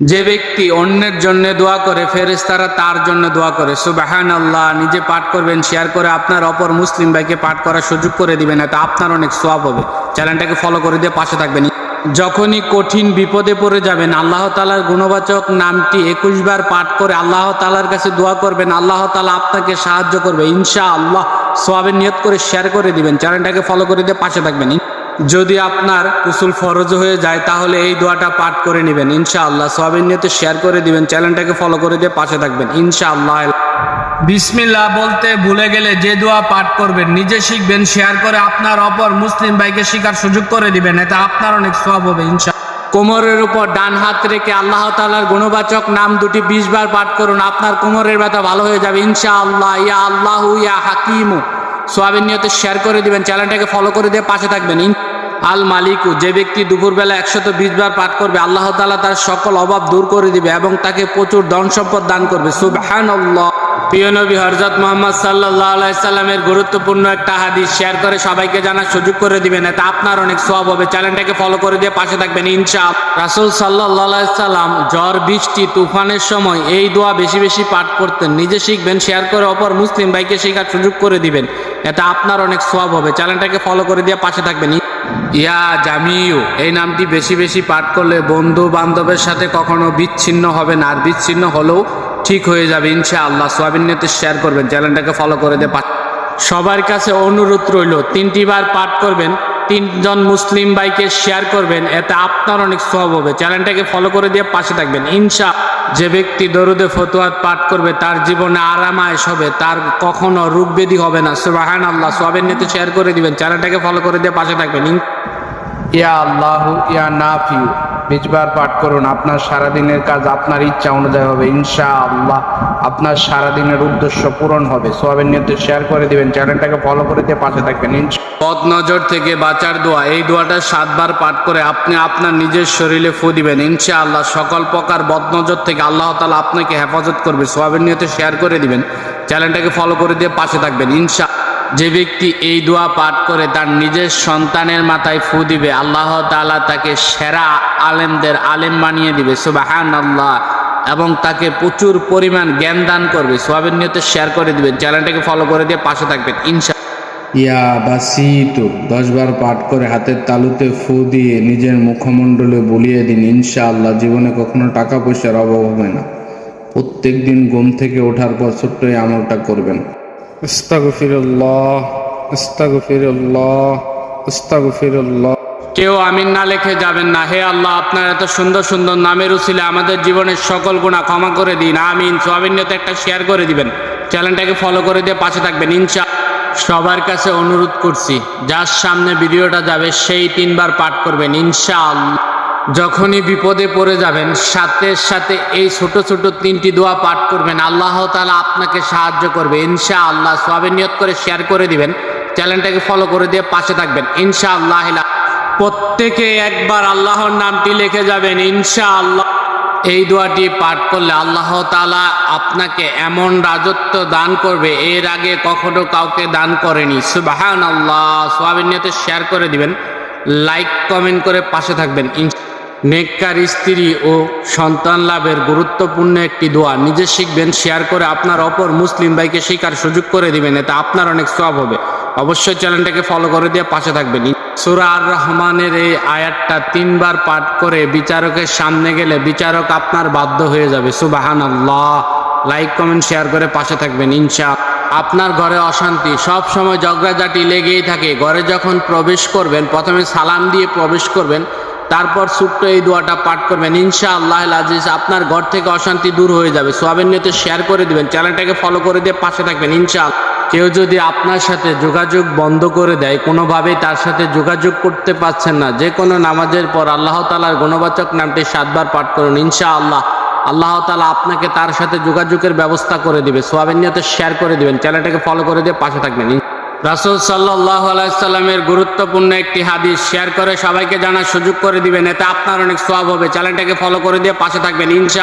যে ব্যক্তি অন্যের জন্য দোয়া করে, ফেরেশতারা তার জন্য দোয়া করে। সুবাহান আল্লাহ নিজে পাঠ করবেন, শেয়ার করে আপনার অপর মুসলিম ভাইকে পাঠ করার সুযোগ করে দিবেন, এতে আপনার অনেক সোয়াব হবে। চ্যানেলটাকে ফলো করে দিয়ে পাশে থাকবেন। যখনই কঠিন বিপদে পড়ে যাবেন, আল্লাহ তালার গুণবাচক নামটি একুশ বার পাঠ করে আল্লাহ তালার কাছে দোয়া করবেন, আল্লাহ তালা আপনাকে সাহায্য করবে ইনশা আল্লাহ সোয়াবের নিয়ত করে শেয়ার করে দিবেন, চ্যানেলটাকে ফলো করে দিয়ে পাশে থাকবেন। যদি আপনার কুসুল ফরজ হয়ে যায়, তাহলে এই দোয়াটা পাঠ করে নেবেন। ইনশাআল্লাহ সোয়াবিন নিয়তে শেয়ার করে দিবেন, চ্যানেলটাকে ফলো করে দিয়ে পাশে থাকবেন। ইনশাআল্লাহ। বিসমিল্লাহ বলতে ভুলে গেলে যে দোয়া পাঠ করবেন, নিজে শিখবেন, শেয়ার করে আপনার অপর মুসলিম ভাইকে শিকার সুযোগ করে দিবেন, এতে আপনার অনেক সব হবে ইনশা কোমরের উপর ডান হাত রেখে আল্লাহ তালার গুণবাচক নাম দুটি বিশ বার পাঠ করুন, আপনার কোমরের ব্যথা ভালো হয়ে যাবে ইনশা আল্লাহ ইয়া আল্লাহ ইয়া হাকিমু। সোয়াবিন নিয়তে শেয়ার করে দিবেন, চ্যানেলটাকে ফলো করে দিয়ে পাশে থাকবেন আল মালিকু, যে ব্যক্তি দুপুরবেলা একশত বিশ বার পাঠ করবে, আল্লাহ তালা তার সকল অভাব দূর করে দিবে এবং তাকে প্রচুর ধন সম্পদ দান করবে। সুবহান প্রিয় নবী হরজত মোহাম্মদ সাল্লাহ আলাইসাল্লামের গুরুত্বপূর্ণ একটা হাদিস শেয়ার করে সবাইকে জানার সুযোগ করে দিবেন। এতে আপনার অনেক সব হবে। চ্যানেলটাকে ফলো করে দিয়ে পাশে থাকবেন ইনশা রাসুল সাল্লাহ সাল্লাম ঝড়, বৃষ্টি, তুফানের সময় এই দোয়া বেশি বেশি পাঠ করতেন। নিজে শিখবেন, শেয়ার করে অপর মুসলিম ভাইকে শেখার সুযোগ করে দিবেন। এতে আপনার অনেক সব হবে। চ্যানেলটাকে ফলো করে দিয়ে পাশে থাকবেন ইয়া জামিউ, এই নামটি বেশি বেশি পাঠ করলে বন্ধু বান্ধবের সাথে কখনো বিচ্ছিন্ন হবে না, আর বিচ্ছিন্ন হলেও ঠিক হয়ে যাবে ইনশা আল্লাহ সোয়াবিন নেতে শেয়ার করবেন, চ্যানেলটাকে ফলো করে দিয়ে সবার কাছে অনুরোধ রইল, তিনটি বার পাঠ করবেন তিনজন মুসলিম ভাইকে শেয়ার করবেন, এতে আপনার অনেক সব হবে। চ্যানেলটাকে ফলো করে দিয়ে পাশে থাকবেন। ইনশা, যে ব্যক্তি দরুদে ফতুয়াত পাঠ করবে, তার জীবনে আরামায়েশ হবে, তার কখনো রূপ বেদি হবে না। সুবাহান আল্লাহ সবের নিতে শেয়ার করে দিবেন। চ্যানেলটাকে ফলো করে দিয়ে পাশে থাকবেন। ইয়া আল্লাহ, ইয়া নাফিউ। বিশবার পাঠ করুন, আপনার সারাদিনের কাজ আপনার ইচ্ছা অনুযায়ী হবে ইনশা আল্লাহ আপনার সারাদিনের উদ্দেশ্য পূরণ হবে। সোয়াবের নিয়তে শেয়ার করে দিবেন চ্যানেলটাকে ফলো করে দিয়ে পাশে থাকবেন পদ নজর থেকে বাঁচার দোয়া, এই দোয়াটা সাতবার পাঠ করে আপনি আপনার নিজের শরীরে ফু দিবেন ইনশা আল্লাহ সকল প্রকার বদনজর থেকে আল্লাহ তালা আপনাকে হেফাজত করবে। সোয়াবের নিয়তে শেয়ার করে দিবেন চ্যানেলটাকে ফলো করে দিয়ে পাশে থাকবেন, ইনশা যে ব্যক্তি এই দোয়া পাঠ করে তার নিজের সন্তানের মাথায় ফু দিবে, আল্লাহ তাআলা তাকে সেরা আলেমদের আলেম বানিয়ে দিবে সুবাহান আল্লাহ এবং তাকে প্রচুর পরিমাণ জ্ঞান দান করবে সোয়াবের নিয়তে শেয়ার করে দিবেন চ্যানেলটাকে ফলো করে দিয়ে পাশে থাকবেন, ইনশা ইয়া বা বাসিতু, দশবার পাঠ করে হাতের তালুতে ফু দিয়ে নিজের মুখমণ্ডলে বলিয়ে দিন, ইনশাআল্লাহ, জীবনে কখনো টাকা পয়সার অভাব হবে না। প্রত্যেক দিন ঘুম থেকে ওঠার পর ছোট্ট এই আমলটা করবেন। কেউ আমিন না লিখে যাবেন না। হে আল্লাহ, আপনার এত সুন্দর সুন্দর নামের উচিলে আমাদের জীবনের সকল গুণা ক্ষমা করে দিন। আমিন। সোয়াবিন একটা শেয়ার করে দিবেন। চ্যানেলটাকে ফলো করে দিয়ে পাশে থাকবেন ইনশা সবার কাছে অনুরোধ করছি, যার সামনে ভিডিওটা যাবে, সেই তিনবার পাঠ করবেন ইনশা আল্লাহ যখনই বিপদে পড়ে যাবেন, সাথে সাথে এই ছোট ছোট তিনটি দোয়া পাঠ করবেন। আল্লাহ তাআলা আপনাকে সাহায্য করবে। ইনশা আল্লাহ সোয়াবিন নিয়ত করে শেয়ার করে দিবেন। চ্যানেলটাকে ফলো করে দিয়ে পাশে থাকবেন। ইনশা আল্লাহ প্রত্যেকে একবার আল্লাহর নামটি লিখে যাবেন ইনশা আল্লাহ এই দোয়াটি পাঠ করলে আল্লাহ তাআলা আপনাকে এমন রাজত্ব দান করবে, এর আগে কখনো কাউকে দান করেনি। সুবাহান আল্লাহ সোয়াবিন নিয়তে শেয়ার করে দিবেন। লাইক, কমেন্ট করে পাশে থাকবেন। ইনশা নেককার স্ত্রী ও সন্তান লাভের গুরুত্বপূর্ণ একটি দোয়া। নিজে শিখবেন শেয়ার করে আপনার অপর মুসলিম ভাইকে শেখার সুযোগ করে দিবেন, এতে আপনার অনেক সব হবে। অবশ্যই চ্যানেলটাকে ফলো করে দিয়ে পাশে থাকবেন। সুরা আর রহমানের এই আয়াতটা তিনবার পাঠ করে বিচারকের সামনে গেলে বিচারক আপনার বাধ্য হয়ে যাবে। সুবাহান আল্লাহ লাইক কমেন্ট শেয়ার করে পাশে থাকবেন, ইনশা। আপনার ঘরে অশান্তি, সব সময় ঝগড়াঝাটি লেগেই থাকে। ঘরে যখন প্রবেশ করবেন, প্রথমে সালাম দিয়ে প্রবেশ করবেন তারপর ছোট্ট এই দোয়াটা পাঠ করবেন। ইনশা আল্লাহ আজিজ, আপনার ঘর থেকে অশান্তি দূর হয়ে যাবে। সোয়াবের নিয়তে শেয়ার করে দিবেন। চ্যানেলটাকে ফলো করে দিয়ে পাশে থাকবেন ইনশা কেউ যদি আপনার সাথে যোগাযোগ বন্ধ করে দেয়, কোনোভাবেই তার সাথে যোগাযোগ করতে পারছেন না, যে কোনো নামাজের পর আল্লাহ তালার গুণবাচক নামটি সাতবার পাঠ করুন ইনশা আল্লাহ আল্লাহ তালা আপনাকে তার সাথে যোগাযোগের ব্যবস্থা করে দিবে। সোয়াবের নিয়তে শেয়ার করে দিবেন। চ্যানেলটাকে ফলো করে দিয়ে পাশে থাকবেন রাসুল সাল্লাহ আলাইসাল্লামের গুরুত্বপূর্ণ একটি হাদিস শেয়ার করে সবাইকে জানার সুযোগ করে দিবেন, এতে আপনার অনেক সোয়াব হবে। চ্যানেলটাকে ফলো করে দিয়ে পাশে থাকবেন, ইনশা